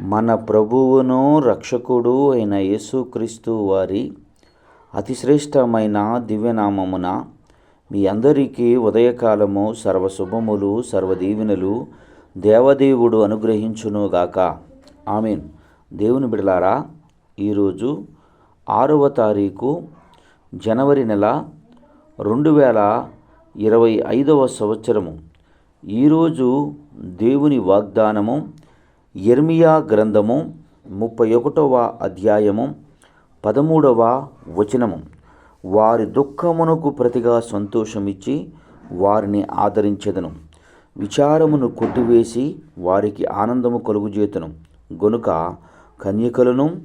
మన ప్రభువును రక్షకుడు అయిన యేసుక్రీస్తు వారి అతిశ్రేష్టమైన దివ్యనామమున మీ అందరికీ ఉదయకాలము సర్వశుభములు సర్వదీవెనలు దేవదేవుడు అనుగ్రహించునుగాక ఆమెన్. దేవుని బిడలారా ఈరోజు ఆరవ తారీఖు జనవరి నెల రెండు వేల ఇరవై ఐదవ సంవత్సరము. ఈరోజు దేవుని వాగ్దానము ఎర్మియా గ్రంథము ముప్పై ఒకటవ అధ్యాయము పదమూడవ వచనము. వారి దుఃఖమునకు ప్రతిగా సంతోషమిచ్చి వారిని ఆదరించెదను. విచారమును కొట్టివేసి వారికి ఆనందము కలుగుజేతను. గనుక కన్యకలను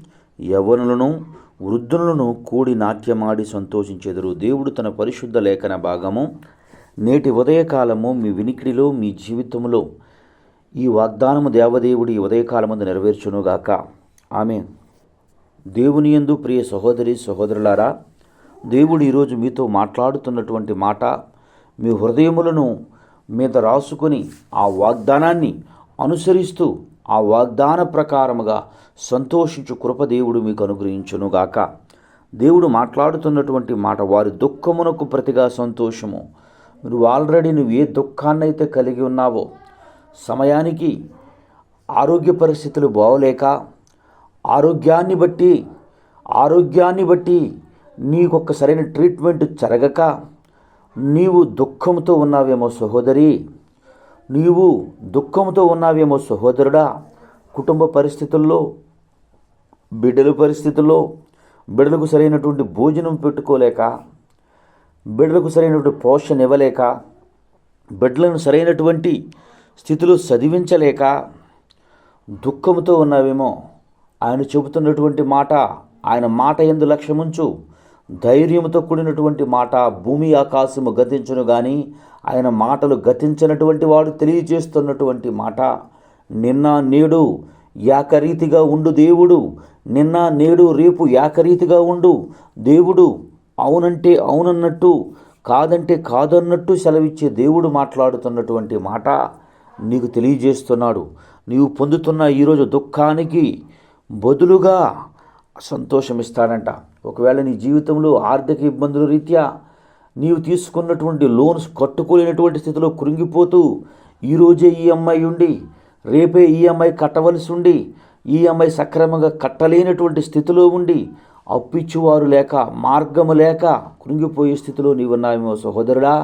యవ్వనులను వృద్ధులను కూడి నాట్యమాడి సంతోషించెదరు. దేవుడు తన పరిశుద్ధ లేఖన భాగము. నేటి ఉదయకాలము మీ వినికిడిలో మీ జీవితంలో ఈ వాగ్దానము దేవదేవుడి ఈ ఉదయకాలమందు నెరవేర్చునుగాక. ఆమె దేవుని యందు ప్రియ సహోదరి సహోదరులారా దేవుడు ఈరోజు మీతో మాట్లాడుతున్నటువంటి మాట మీ హృదయములను మీద రాసుకొని ఆ వాగ్దానాన్ని అనుసరిస్తూ ఆ వాగ్దాన ప్రకారముగా సంతోషించు కృప దేవుడు మీకు అనుగ్రహించునుగాక. దేవుడు మాట్లాడుతున్నటువంటి మాట వారి దుఃఖమునకు ప్రతిగా సంతోషము. నువ్వు ఆల్రెడీ నువ్వు ఏ దుఃఖాన్నైతే కలిగి ఉన్నావో సమయానికి ఆరోగ్య పరిస్థితులు బాగోలేక ఆరోగ్యాన్ని బట్టి ఆరోగ్యాన్ని బట్టి నీకొక సరైన ట్రీట్మెంట్ జరగక నీవు దుఃఖంతో ఉన్నావేమో సహోదరి నీవు దుఃఖంతో ఉన్నావేమో సహోదరుడా. కుటుంబ పరిస్థితుల్లో బిడ్డల పరిస్థితుల్లో బిడ్డలకు సరైనటువంటి భోజనం పెట్టుకోలేక బిడ్డలకు సరైనటువంటి పోషణ ఇవ్వలేక బిడ్డలను సరైనటువంటి స్థితిలో చదివించలేక దుఃఖంతో ఉన్నావేమో? ఆయన చెబుతున్నటువంటి మాట ఆయన మాట ఎందు లక్ష్యముంచు ధైర్యంతో కూడినటువంటి మాట భూమి ఆకాశము గతించును కానీ ఆయన మాటలు గతించినటువంటి వాడు తెలియజేస్తున్నటువంటి మాట నిన్న నేడు ఏకరీతిగా ఉండు దేవుడు నిన్న నేడు రేపు ఏకరీతిగా ఉండు దేవుడు అవునంటే అవునన్నట్టు కాదంటే కాదన్నట్టు సెలవిచ్చే దేవుడు మాట్లాడుతున్నటువంటి మాట నీకు తెలియజేస్తున్నాడు. నీవు పొందుతున్న ఈరోజు దుఃఖానికి బదులుగా సంతోషం ఇస్తాడంట ఒకవేళ నీ జీవితంలో ఆర్థిక ఇబ్బందుల రీత్యా నీవు తీసుకున్నటువంటి లోన్స్ కట్టుకోలేనటువంటి స్థితిలో కృంగిపోతూ ఈరోజే ఈఎంఐ ఉండి రేపే ఈఎంఐ కట్టవలసి ఉండి ఈఎంఐ సక్రమంగా కట్టలేనటువంటి స్థితిలో ఉండి అప్పిచ్చువారు లేక మార్గము లేక కృంగిపోయే స్థితిలో నీవున్నావేమో సహోదరుడా.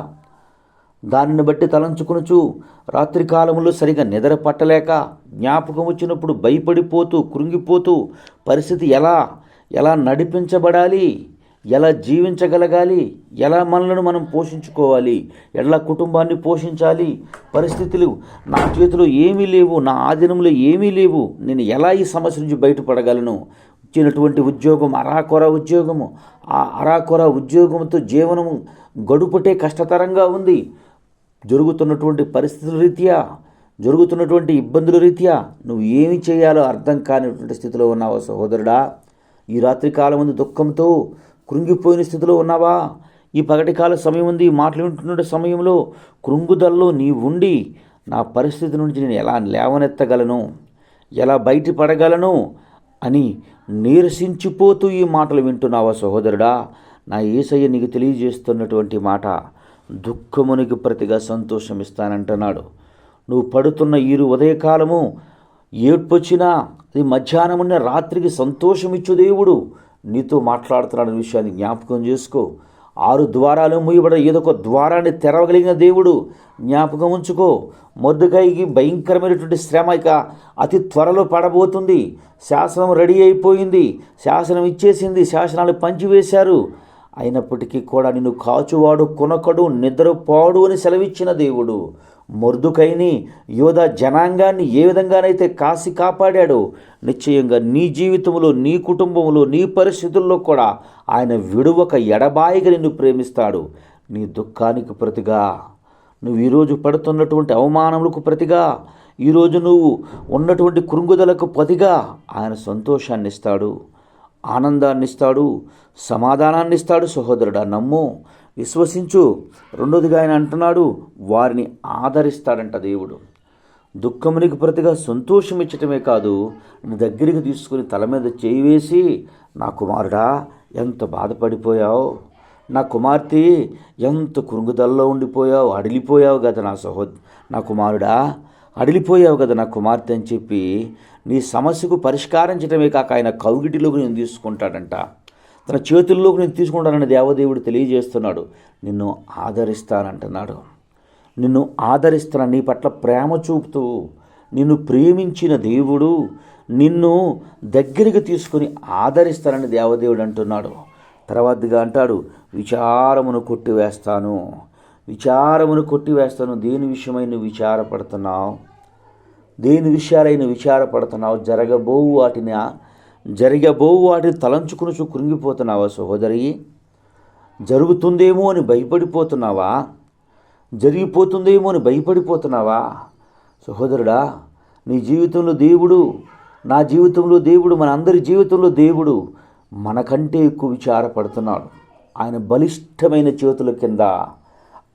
దానిని బట్టి తలంచుకునుచు రాత్రికాలములు సరిగా నిద్ర పట్టలేక జ్ఞాపకం వచ్చినప్పుడు భయపడిపోతూ కృంగిపోతూ పరిస్థితి ఎలా? ఎలా నడిపించబడాలి? ఎలా జీవించగలగాలి? ఎలా మనలను మనం పోషించుకోవాలి? ఎలా కుటుంబాన్ని పోషించాలి? పరిస్థితులు నా చేతిలో ఏమీ లేవు నా ఆధీనంలో ఏమీ లేవు. నేను ఎలా ఈ సమస్య నుంచి బయటపడగలను? ఇచ్చినటువంటి ఉద్యోగం అరాకొర ఉద్యోగము. ఆ అరాకొర ఉద్యోగంతో జీవనము గడుపుటే కష్టతరంగా ఉంది. జరుగుతున్నటువంటి పరిస్థితుల రీత్యా జరుగుతున్నటువంటి ఇబ్బందుల రీత్యా నువ్వు ఏమి చేయాలో అర్థం కానిటువంటి స్థితిలో ఉన్నావా సహోదరుడా? ఈ రాత్రి కాలం ఉంది దుఃఖంతో కృంగిపోయిన స్థితిలో ఉన్నావా? ఈ పగటి కాల సమయం ఉంది మాటలు వింటున్న సమయంలో కృంగుదల్లో నీ ఉండి నా పరిస్థితి నుంచి నేను ఎలా లేవనెత్తగలను? ఎలా బయటపడగలను? అని నీరసించిపోతూ ఈ మాటలు వింటున్నావా సహోదరుడా? నా ఏసయ్య నీకు తెలియజేస్తున్నటువంటి మాట దుఃఖమునికి ప్రతిగా సంతోషం ఇస్తానంటున్నాడు నువ్వు పడుతున్న ఈరు ఉదయకాలము ఏడ్పొచ్చినా అది మధ్యాహ్నమున్న రాత్రికి సంతోషమిచ్చు దేవుడు. నీతో మాట్లాడుతున్నాడు విషయాన్ని జ్ఞాపకం చేసుకో. ఆరు ద్వారాలు మూయబడ ఏదో ఒక ద్వారాన్ని తెరవగలిగిన దేవుడు జ్ఞాపకం ఉంచుకో. మొద్దుకాయికి భయంకరమైనటువంటి శ్రమ ఇక అతి త్వరలో పడబోతుంది. శాసనం రెడీ అయిపోయింది. శాసనం ఇచ్చేసింది. శాసనాలు పంచివేశారు. అయినప్పటికీ కూడా నిన్ను కాచువాడు కొనకడు నిద్రపోడు అని సెలవిచ్చిన దేవుడు. మొర్దుకైని యోధ జనాంగాన్ని ఏ విధంగానైతే కాసి కాపాడాడో నిశ్చయంగా నీ జీవితంలో నీ కుటుంబంలో నీ పరిస్థితుల్లో కూడా ఆయన విడువక ఎడబాయిగా నిన్ను ప్రేమిస్తాడు. నీ దుఃఖానికి ప్రతిగా నువ్వు ఈరోజు పడుతున్నటువంటి అవమానములకు ప్రతిగా ఈరోజు నువ్వు ఉన్నటువంటి కృంగుదలకు ప్రతిగా ఆయన సంతోషాన్ని ఇస్తాడు ఆనందాన్ని ఇస్తాడు సమాధానాన్ని ఇస్తాడు సహోదరుడా నమ్ము విశ్వసించు. రెండోదిగా ఆయన అంటున్నాడు వారిని ఆదరిస్తాడంట దేవుడు. దుఃఖమునికి ప్రతిగా సంతోషం ఇచ్చటమే కాదు నీ దగ్గరికి తీసుకుని తల మీద చేయి వేసి నా కుమారుడా ఎంత బాధపడిపోయావు? నా కుమార్తె ఎంత కృంగుదల్లో ఉండిపోయావు అడిలిపోయావు కదా నా సహోద నా కుమారుడా అడిలిపోయావు కదా నా కుమార్తె అని చెప్పి నీ సమస్యకు పరిష్కారించడమే కాక ఆయన కౌగిటిలోకి నేను తీసుకుంటాడంట. తన చేతుల్లోకి నేను తీసుకుంటానని దేవదేవుడు తెలియజేస్తున్నాడు. నిన్ను ఆదరిస్తానంటున్నాడు. నిన్ను ఆదరిస్తున్న నీ పట్ల ప్రేమ చూపుతూ నిన్ను ప్రేమించిన దేవుడు నిన్ను దగ్గరికి తీసుకొని ఆదరిస్తానని దేవదేవుడు అంటున్నాడు. తర్వాతగా అంటాడు విచారమును కొట్టివేస్తాను. విచారమును కొట్టివేస్తాను. దేని విషయమై నువ్వు విచారపడుతున్నావు? దేని విషయాలైన విచారపడుతున్నావు? జరగబోవు వాటిని జరగబోవు వాటిని తలంచుకుని కృంగిపోతున్నావా సహోదరి? జరుగుతుందేమో అని భయపడిపోతున్నావా? జరిగిపోతుందేమో అని భయపడిపోతున్నావా? సహోదరుడా నీ జీవితంలో దేవుడు నా జీవితంలో దేవుడు మన అందరి జీవితంలో దేవుడు మనకంటే ఎక్కువ విచారపడుతున్నాడు. ఆయన బలిష్టమైన చేతుల కింద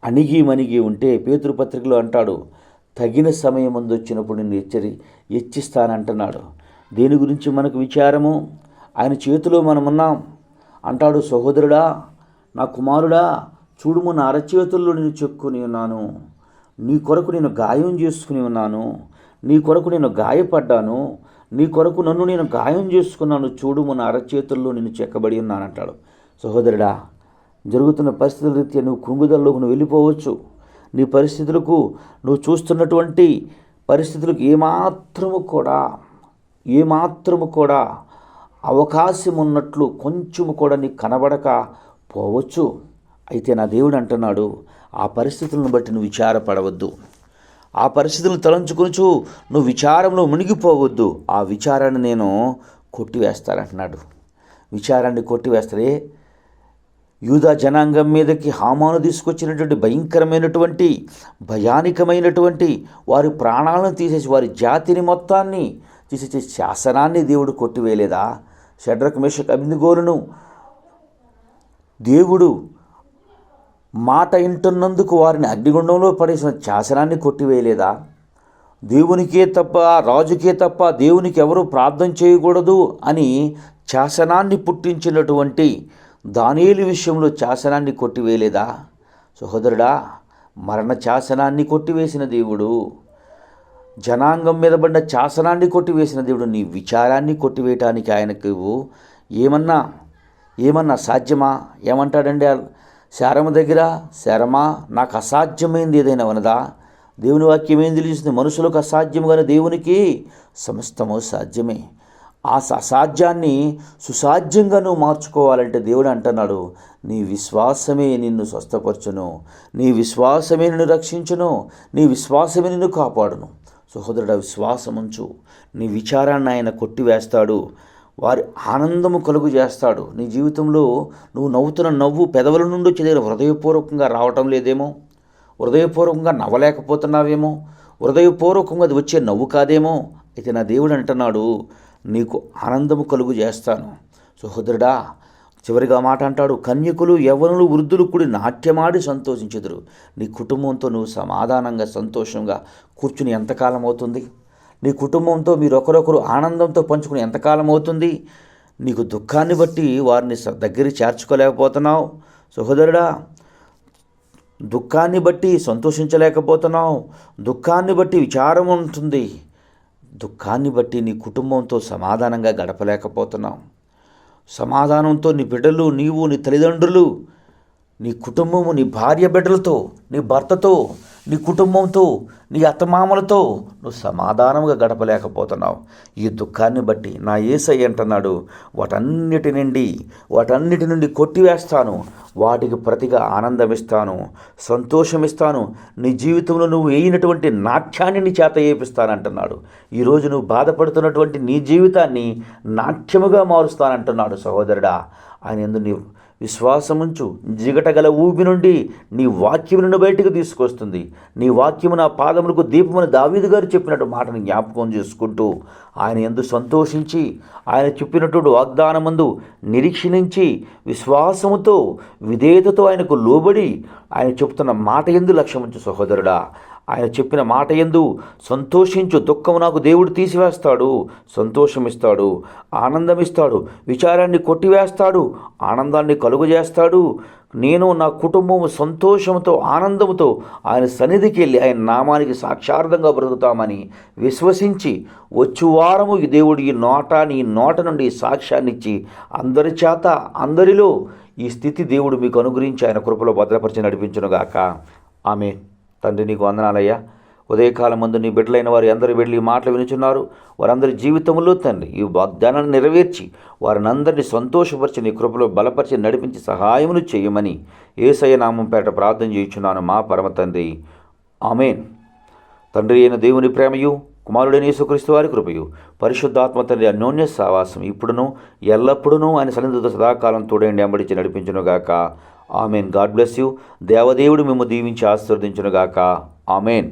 అణిగి మణిగి ఉంటే పేతృపత్రికలో అంటాడు తగిన సమయం ముందు వచ్చినప్పుడు నిన్ను హెచ్చరి హెచ్చిస్తానంటున్నాడు. దేని గురించి మనకు విచారము? ఆయన చేతిలో మనమున్నాం. అంటాడు సహోదరుడా నా కుమారుడా చూడుము నా అరచేతుల్లో నేను చెక్కుని ఉన్నాను. నీ కొరకు నేను గాయం చేసుకుని ఉన్నాను. నీ కొరకు నేను గాయపడ్డాను. నీ కొరకు నన్ను నేను గాయం చేసుకున్నాను. చూడుము నా అరచేతుల్లో నేను చెక్కబడి ఉన్నానంటాడు. సహోదరుడా జరుగుతున్న పరిస్థితుల రీత్యా నువ్వు కృంగుదల్లోకి నువ్వు వెళ్ళిపోవచ్చు. నీ పరిస్థితులకు నువ్వు చూస్తున్నటువంటి పరిస్థితులకు ఏమాత్రము కూడా ఏమాత్రము కూడా అవకాశం ఉన్నట్లు కొంచెము కూడా నీకు కనబడక పోవచ్చు. అయితే నా దేవుడు అంటున్నాడు ఆ పరిస్థితులను బట్టి నువ్వు విచారపడవద్దు. ఆ పరిస్థితులను తలంచుకొనుచు నువ్వు విచారంలో మునిగిపోవద్దు. ఆ విచారాన్ని నేను కొట్టివేస్తానంటున్నాడు. విచారాన్ని కొట్టివేస్తాడే యూదా జనాంగం మీదకి హామాను తీసుకొచ్చినటువంటి భయంకరమైనటువంటి భయానికమైనటువంటి వారి ప్రాణాలను తీసేసి వారి జాతిని మొత్తాన్ని తీసేసి శాసనాన్ని దేవుడు కొట్టివేయలేదా? షడ్రక్ మేషక్ అభిందుగోలును దేవుడు మాట ఇంటున్నందుకు వారిని అగ్నిగుండంలో పడేసిన శాసనాన్ని కొట్టివేయలేదా? దేవునికే తప్ప రాజుకే తప్ప దేవునికి ఎవరు ప్రార్థన చేయకూడదు అని శాసనాన్ని పుట్టించినటువంటి దానియేలు విషయంలో శాసనాన్ని కొట్టివేయలేదా? సహోదరుడా మరణ శాసనాన్ని కొట్టివేసిన దేవుడు జనాంగం మీద పడిన శాసనాన్ని కొట్టివేసిన దేవుడు నీ విచారాన్ని కొట్టివేయటానికి ఆయనకు ఏమన్నా ఏమన్నా సాధ్యమా? ఏమంటాడండి శారమ దగ్గర? శారమా నాకు అసాధ్యమైంది ఏదైనా ఉన్నదా? దేవుని వాక్యం ఏం తెలియజేస్తుంది? మనుషులకు అసాధ్యముగానే దేవునికి సమస్తము సాధ్యమే. ఆ ససాధ్యాన్ని అసాధ్యాన్ని సుసాధ్యంగా నువ్వు మార్చుకోవాలంటే దేవుడు అంటున్నాడు నీ విశ్వాసమే నిన్ను స్వస్థపరచును నీ విశ్వాసమే నిన్ను రక్షించును నీ విశ్వాసమే నిన్ను కాపాడును. సహోదరుడు విశ్వాసముంచు నీ విచారాన్ని ఆయన కొట్టివేస్తాడు వారి ఆనందము కలుగు చేస్తాడు. నీ జీవితంలో నువ్వు నవ్వుతున్న నవ్వు పెదవుల నుండి వచ్చే హృదయపూర్వకంగా రావటం లేదేమో? హృదయపూర్వకంగా నవ్వలేకపోతున్నావేమో? హృదయపూర్వకంగా అది వచ్చే నవ్వు కాదేమో? అయితే నా దేవుడు అంటున్నాడు నీకు ఆనందము కలుగు చేస్తాను. సహోదరుడా చివరిగా మాట అంటాడు కన్యకులు యవ్వనులు వృద్ధులు కూడి నాట్యమాడి సంతోషించెదరు. నీ కుటుంబంతో నువ్వు సమాధానంగా సంతోషంగా కూర్చుని ఎంతకాలం అవుతుంది నీ కుటుంబంతో మీరు ఒకరొకరు ఆనందంతో పంచుకుని ఎంతకాలం అవుతుంది నీకు దుఃఖాన్ని బట్టి వారిని స- చేర్చుకోలేకపోతున్నావు. సహోదరుడా దుఃఖాన్ని బట్టి సంతోషించలేకపోతున్నావు. దుఃఖాన్ని బట్టి విచారం ఉంటుంది దుఃఖాన్ని బట్టి నీ కుటుంబంతో సమాధానంగా గడపలేకపోతున్నావు సమాధానంతో నీ బిడ్డలు నీవు నీ తల్లిదండ్రులు నీ కుటుంబము నీ భార్య బిడ్డలతో నీ భర్తతో నీ కుటుంబంతో నీ అత్తమామలతో నువ్వు సమాధానంగా గడపలేకపోతున్నావు. ఈ దుఃఖాన్ని బట్టి నా ఏసై అంటున్నాడు వాటన్నిటి నుండి వాటన్నిటి నుండి కొట్టివేస్తాను. వాటికి ప్రతిగా ఆనందమిస్తాను సంతోషమిస్తాను. నీ జీవితంలో నువ్వు వేయినటువంటి నాట్యాన్ని నీ చేత ఏపిస్తానంటున్నాడు. ఈరోజు నువ్వు బాధపడుతున్నటువంటి నీ జీవితాన్ని నాట్యముగా మారుస్తానంటున్నాడు సహోదరుడా. ఆయన ఎందు నీ విశ్వాసముంచు జిగటగల ఊబి నుండి నీ వాక్యమును బయటికి బయటకు తీసుకొస్తుంది. నీ వాక్యము నా పాదములకు దీపమని దావీదు గారు చెప్పినట్టు మాటను జ్ఞాపకం చేసుకుంటూ ఆయన ఎందు సంతోషించి ఆయన చెప్పినటువంటి వాగ్దానమందు నిరీక్షణించి విశ్వాసముతో విధేయతతో ఆయనకు లోబడి ఆయన చెప్తున్న మాట ఎందు లక్ష్యముంచు సహోదరుడా. ఆయన చెప్పిన మాట ఎందు సంతోషించు దుఃఖము నాకు దేవుడు తీసివేస్తాడు సంతోషమిస్తాడు ఆనందమిస్తాడు విచారాన్ని కొట్టివేస్తాడు ఆనందాన్ని కలుగజేస్తాడు. నేను నా కుటుంబము సంతోషంతో ఆనందంతో ఆయన సన్నిధికి వెళ్ళి ఆయన నామానికి సాక్షార్థంగా బ్రతుకుతామని విశ్వసించి వచ్చు వారము ఈ దేవుడు ఈ నోట నీ నోట నుండి సాక్ష్యాన్ని ఇచ్చి అందరి చేత అందరిలో ఈ స్థితి దేవుడు మీకు అనుగ్రహించి ఆయన కృపలో భద్రపరిచి నడిపించునుగాక. ఆమె తండ్రి నీకు వందనాలయ్యా. ఉదయకాలం ముందు నీ బిడ్డలైన వారు అందరూ వెళ్ళి మాటలు వినుచున్నారు. వారందరి జీవితంలో తండ్రి ఈ వాగ్దానాన్ని నెరవేర్చి వారిని అందరినీ సంతోషపరిచి నీ కృపలో బలపరిచి నడిపించి సహాయమును చేయమని ఏసయ్య నామం పేట ప్రార్థన చేయుచున్నాను మా పరమ తండ్రి. ఆమెన్. తండ్రి అయిన దేవుని ప్రేమయు కుమారుడైన యేసుక్రీస్తు వారి కృపయు పరిశుద్ధాత్మ తండ్రి అన్యోన్య సావాసం ఇప్పుడును ఎల్లప్పుడూ ఆయన సన్నిధితో సదాకాలం తోడేండి అంబడించి నడిపించునుగాక. ఆమెన్. God bless you. దేవదేవుడు మేము దీవించి ఆశీర్వదించునుగాక. ఆమెన్.